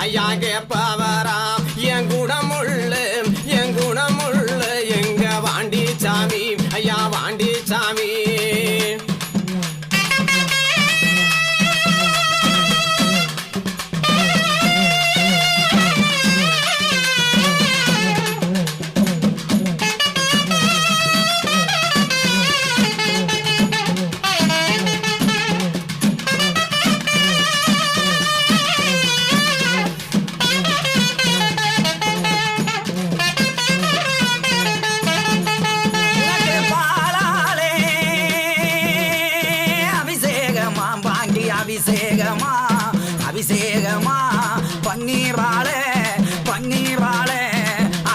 ஐயா கேப்பாவ அபிஷேகமா?